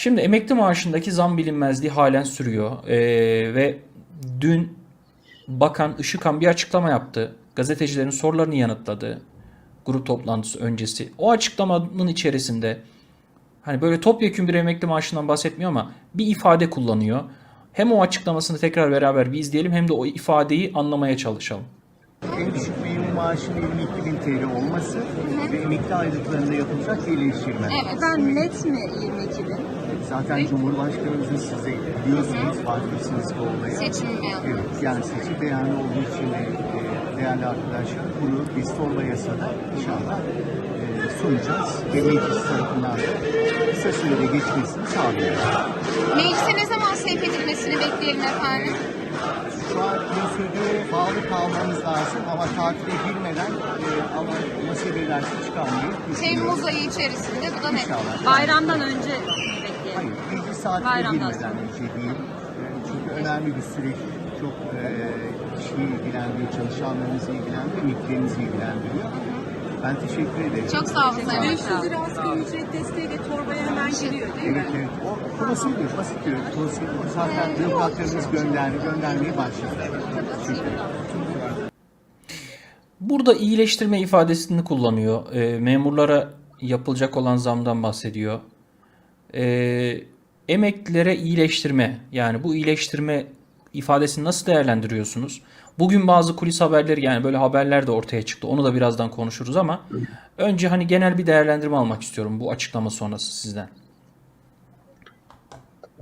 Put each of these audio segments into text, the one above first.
Şimdi emekli maaşındaki zam bilinmezliği halen sürüyor. Ee, ve dün Bakan Işıkhan bir açıklama yaptı. Gazetecilerin sorularını yanıtladı. Grup toplantısı öncesi. O açıklamanın içerisinde hani böyle topyekun bir emekli maaşından bahsetmiyor ama bir ifade kullanıyor. Hem o açıklamasını tekrar beraber bir izleyelim hem de o ifadeyi anlamaya çalışalım. En düşük memur maaşının 22 bin TL olması ve emekli aylıklarında yapılacak birleştirme. Evet. Ben net mi 22 Zaten Cumhurbaşkanımızın size biliyorsunuz farklısınız bu olayı. Seçim beyanı. Evet, yani seçim beyanı olduğu için de e, değerli arkadaşlar bunu biz torba yasada inşallah e, sunacağız. Ve meclis tarafından da kısa sürede geçmesini sağlayacağız. Meclise ne zaman sevk edilmesini bekleyelim efendim? Şu an prosedüre bağlı kalmamız lazım ama tatile girmeden e, ama meseleler çıkarmayı düşünüyoruz. Temmuz ayı içerisinde bu da net. İnşallah. Bayramdan önce saatine girmeden önce değil. E, Çünkü önemli bir süreç. Çok e, kişiyi ilgilendiriyor, çalışanlarımızı ilgilendiriyor, emeklilerimizi ilgilendiriyor. Ben teşekkür ederim. Çok sağ olun Sayın 500 Bakan. lira asgari ücret desteği de torbaya hemen giriyor değil Evet, mi? evet. O prosedür, basit bir prosedür. Zaten bürokratlarımız gönderdi, göndermeye başladılar. Çünkü Burada iyileştirme ifadesini kullanıyor. E, memurlara yapılacak olan zamdan bahsediyor. E, emeklilere iyileştirme yani bu iyileştirme ifadesini nasıl değerlendiriyorsunuz? Bugün bazı kulis haberleri yani böyle haberler de ortaya çıktı. Onu da birazdan konuşuruz ama önce hani genel bir değerlendirme almak istiyorum bu açıklama sonrası sizden.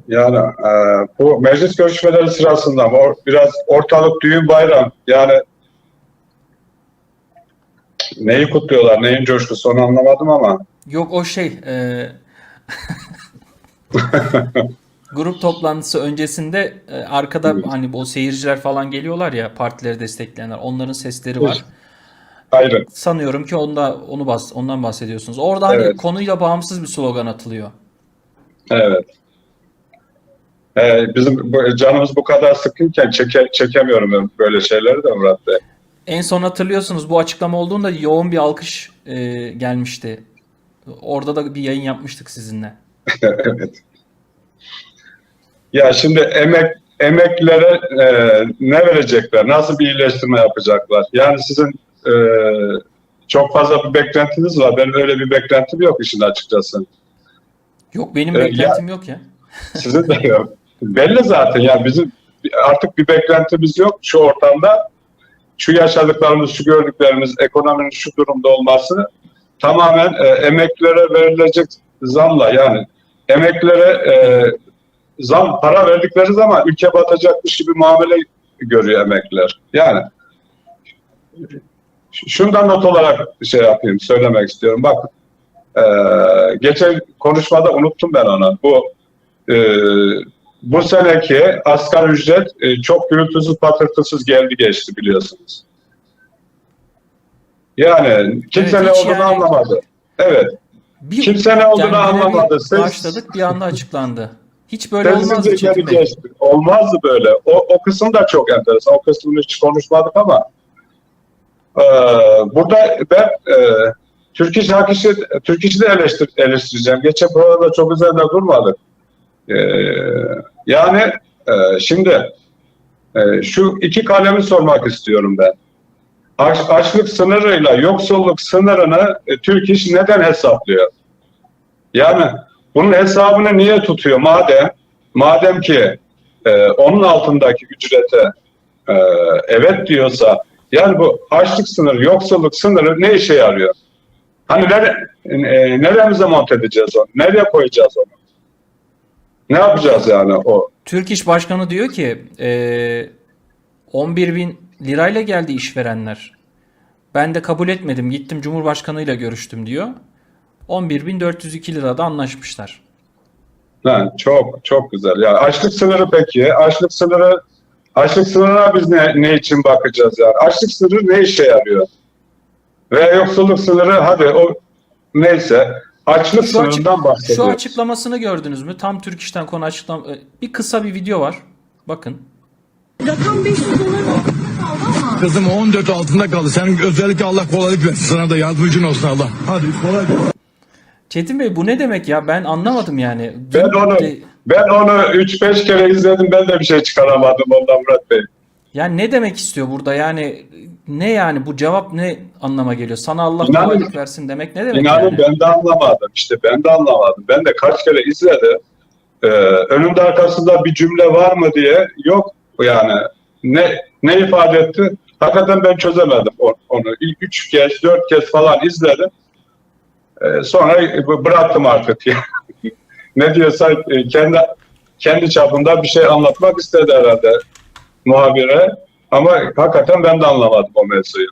Yani e, bu meclis görüşmeleri sırasında or, biraz ortalık düğün bayram yani neyi kutluyorlar, neyin coşkusu onu anlamadım ama Yok o şey e, grup toplantısı öncesinde e, arkada hani o seyirciler falan geliyorlar ya partileri destekleyenler onların sesleri var. ayrı. Sanıyorum ki onda onu bas ondan bahsediyorsunuz. Orada hani Evet. konuyla bağımsız bir slogan atılıyor. Evet. E, bizim bu- canımız bu kadar sıkınken çeke, çekemiyorum böyle şeyleri de Murat Bey. En son hatırlıyorsunuz bu açıklama olduğunda yoğun bir alkış e, gelmişti. Orada da bir yayın yapmıştık sizinle. evet. Ya şimdi emek emeklilere e, ne verecekler? Nasıl bir iyileştirme yapacaklar? Yani sizin e, çok fazla bir beklentiniz var. Benim öyle bir beklentim yok işin açıkçası. Yok benim E, ya- beklentim yok ya. Sizin de yok. Belli zaten ya bizim artık bir beklentimiz yok şu ortamda. Şu yaşadıklarımız, şu gördüklerimiz, ekonominin şu durumda olması tamamen e, emeklilere verilecek zamla yani emeklilere e, zam para verdikleri zaman ülke batacakmış gibi muamele görüyor emekliler. Yani şundan not olarak şey yapayım, söylemek istiyorum. Bak e, geçen konuşmada unuttum ben onu. Bu e, bu seneki asgari ücret e, çok gürültüsüz patırtısız geldi geçti biliyorsunuz. Yani kimse Evet, ne olduğunu yani- anlamadı. Evet. Bir, Kimse ne olduğunu görevi anlamadı. Siz- Başladık bir anda açıklandı. Hiç böyle olmazdı geri Çetin Bey. geçti. Olmazdı böyle. O, o kısım da çok enteresan. O kısmını hiç konuşmadık ama e, burada ben e, Türk İş Hak İşi, Türk İş'i de eleştir, eleştireceğim. Geçen programda çok üzerinde durmadık. E, yani e, şimdi e, şu iki kalemi sormak istiyorum ben. Aç, açlık sınırıyla yoksulluk sınırını e, Türk İş neden hesaplıyor? Yani bunun hesabını niye tutuyor madem madem ki e, onun altındaki ücrete e, evet diyorsa yani bu açlık sınırı, yoksulluk sınırı ne işe yarıyor? Hani nere, e, neremize monte edeceğiz onu? Nereye koyacağız onu? Ne yapacağız yani o? Türk İş Başkanı diyor ki eee 11 bin lirayla geldi işverenler. Ben de kabul etmedim. Gittim Cumhurbaşkanıyla görüştüm diyor. 11.402 lirada anlaşmışlar. Ha, çok çok güzel. Ya açlık sınırı peki? Açlık sınırı açlık sınırına biz ne, ne için bakacağız yani? Açlık sınırı ne işe yarıyor? Ve yoksulluk sınırı hadi o neyse açlık Şu, açık- sınırından şu bahsediyoruz. açıklamasını gördünüz mü? Tam Türk İş'ten konu açıklam bir kısa bir video var. Bakın. Rakam 500 dolar altında ama Kızım 14 altında kaldı. Senin özellikle Allah kolaylık versin. Sana da yardımcın olsun Allah. Hadi kolay gelsin. Çetin Bey bu ne demek ya? Ben anlamadım yani. Ben onu ben onu 3-5 kere izledim. Ben de bir şey çıkaramadım ondan Murat Bey. Yani ne demek istiyor burada? Yani ne yani bu cevap ne anlama geliyor? Sana Allah İnanın- kolaylık versin demek ne demek İnanın yani? ben de anlamadım. İşte ben de anlamadım. Ben de kaç kere izledim. Ee, önümde arkasında bir cümle var mı diye yok yani ne ne ifade etti? Hakikaten ben çözemedim onu. İlk üç kez, dört kez falan izledim. Ee, sonra bıraktım artık. ne diyorsa e, kendi kendi çapında bir şey anlatmak istedi herhalde muhabire. Ama hakikaten ben de anlamadım o mevzuyu.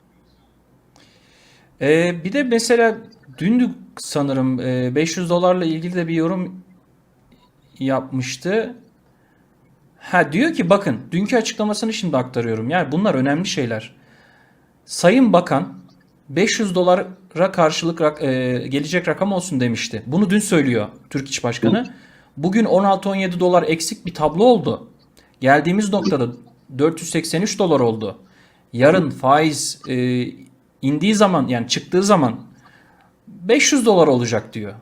Ee, bir de mesela dün sanırım e, 500 dolarla ilgili de bir yorum yapmıştı. Ha diyor ki bakın dünkü açıklamasını şimdi aktarıyorum. Yani bunlar önemli şeyler. Sayın Bakan 500 dolara karşılık rak- e, gelecek rakam olsun demişti. Bunu dün söylüyor Türk İş Başkanı. Bugün 16-17 dolar eksik bir tablo oldu. Geldiğimiz noktada 483 dolar oldu. Yarın faiz e, indiği zaman yani çıktığı zaman 500 dolar olacak diyor.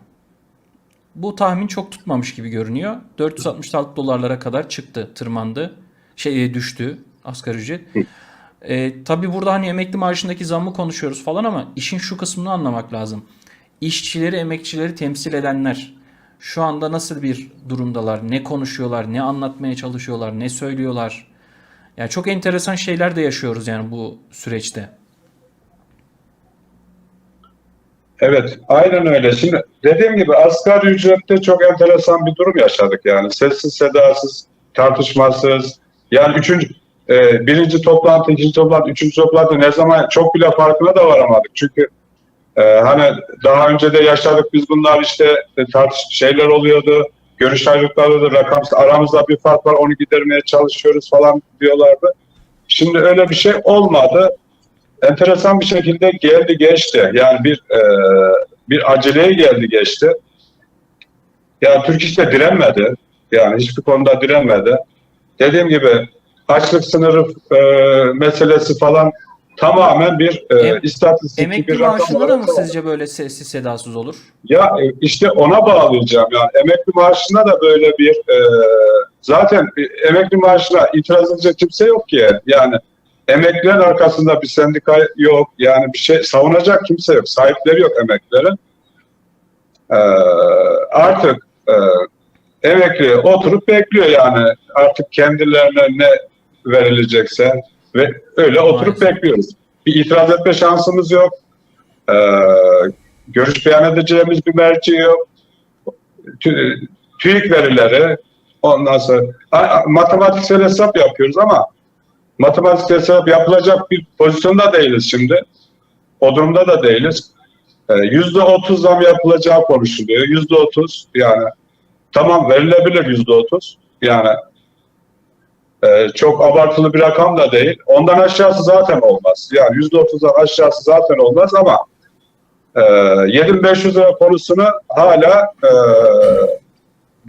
Bu tahmin çok tutmamış gibi görünüyor. 466 dolarlara kadar çıktı, tırmandı. Şey e, düştü asgari ücret. E, tabii burada hani emekli maaşındaki zammı konuşuyoruz falan ama işin şu kısmını anlamak lazım. İşçileri, emekçileri temsil edenler şu anda nasıl bir durumdalar? Ne konuşuyorlar? Ne anlatmaya çalışıyorlar? Ne söylüyorlar? Yani çok enteresan şeyler de yaşıyoruz yani bu süreçte. Evet, aynen öyle. Şimdi dediğim gibi asgari ücrette çok enteresan bir durum yaşadık yani. Sessiz, sedasız, tartışmasız. Yani üçüncü, e, birinci toplantı, ikinci toplantı, üçüncü toplantı ne zaman çok bile farkına da varamadık. Çünkü e, hani daha önce de yaşadık biz bunlar işte e, tartış şeyler oluyordu. Görüş ayrılıkları oluyordu. Rakam, aramızda bir fark var onu gidermeye çalışıyoruz falan diyorlardı. Şimdi öyle bir şey olmadı enteresan bir şekilde geldi geçti. Yani bir e, bir aceleye geldi geçti. Yani Türk işte direnmedi. Yani hiçbir konuda direnmedi. Dediğim gibi açlık sınırı e, meselesi falan tamamen bir e, Em- istatistik Emekli bir rakam maaşında da mı sizce böyle sessiz sedasız olur? Ya e, işte ona bağlayacağım yani emekli maaşına da böyle bir e, zaten e, emekli maaşına itiraz edecek kimse yok ki yani emeklilerin arkasında bir sendika yok yani bir şey savunacak kimse yok sahipleri yok emeklilerin E, artık e, emekli oturup bekliyor yani artık kendilerine ne verilecekse ve öyle oturup Maalesef. bekliyoruz. Bir itiraz etme şansımız yok. E, görüş beyan edeceğimiz bir merci yok. Tü- TÜİK verileri ondan sonra matematiksel hesap yapıyoruz ama matematiksel hesap yapılacak bir pozisyonda değiliz şimdi. O durumda da değiliz. Ee, Yüzde otuz zam yapılacağı konuşuluyor. Yüzde otuz yani tamam verilebilir yüzde otuz yani e, çok abartılı bir rakam da değil. Ondan aşağısı zaten olmaz. Yani yüzde otuzdan aşağısı zaten olmaz ama e, 7500 lira konusunu hala e,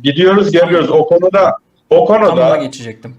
gidiyoruz geliyoruz o konuda o konuda geçecektim.